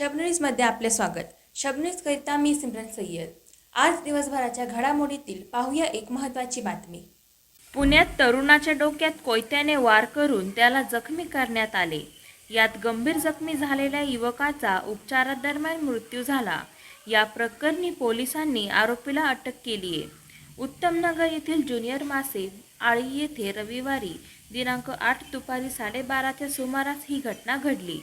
शबनीजमध्ये आपले स्वागत. शबनरीजकरिता मी सिमरन सय्यद. आज दिवसभराच्या घडामोडीतील पाहूया एक महत्त्वाची बातमी. पुण्यात तरुणाच्या डोक्यात कोयत्याने वार करून त्याला जखमी करण्यात आले. यात गंभीर जखमी झालेल्या युवकाचा उपचारादरम्यान मृत्यू झाला. या प्रकरणी पोलिसांनी आरोपीला अटक केली आहे उत्तमनगर येथील ज्युनियर मासे आळी येथे रविवारी दिनांक आठ दुपारी साडेबाराच्या सुमारास ही घटना घडली.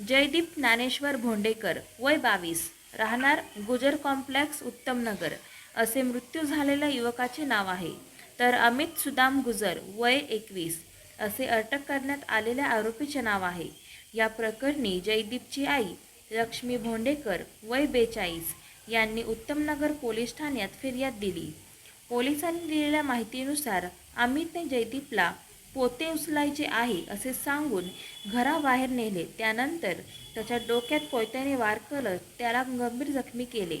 जयदीप ज्ञानेश्वर भोंडेकर वय बावीस राहणार गुजर कॉम्प्लेक्स उत्तमनगर असे मृत्यू झालेल्या युवकाचे नाव आहे. तर अमित सुदाम गुजर वय एकवीस असे अटक करण्यात आलेल्या आरोपीचे नाव आहे. या प्रकरणी जयदीपची आई लक्ष्मी भोंडेकर वय बेचाळीस यांनी उत्तमनगर पोलीस ठाण्यात फिर्याद दिली. पोलिसांनी दिलेल्या माहितीनुसार अमितने जयदीपला पोते उचलायचे आहे असे सांगून घराबाहेर नेले. त्यानंतर त्याच्या डोक्यात कोयत्याने वार करत त्याला गंभीर जखमी केले.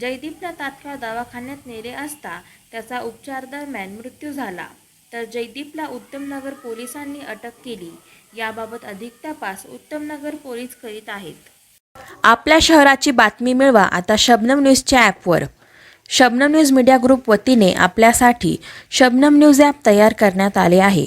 जयदीपला तात्काळ दवाखान्यात नेले असता त्याचा उपचार दरम्यान मृत्यू झाला. तर जयदीपला उत्तमनगर पोलिसांनी अटक केली. याबाबत अधिक तपास उत्तमनगर पोलीस करीत आहेत. आपल्या शहराची बातमी मिळवा आता शबनम न्यूजच्या ॲपवर. शबनम न्यूज मीडिया ग्रुप वतीने आपल्यासाठी शबनम न्यूज ॲप तयार करण्यात आले आहे.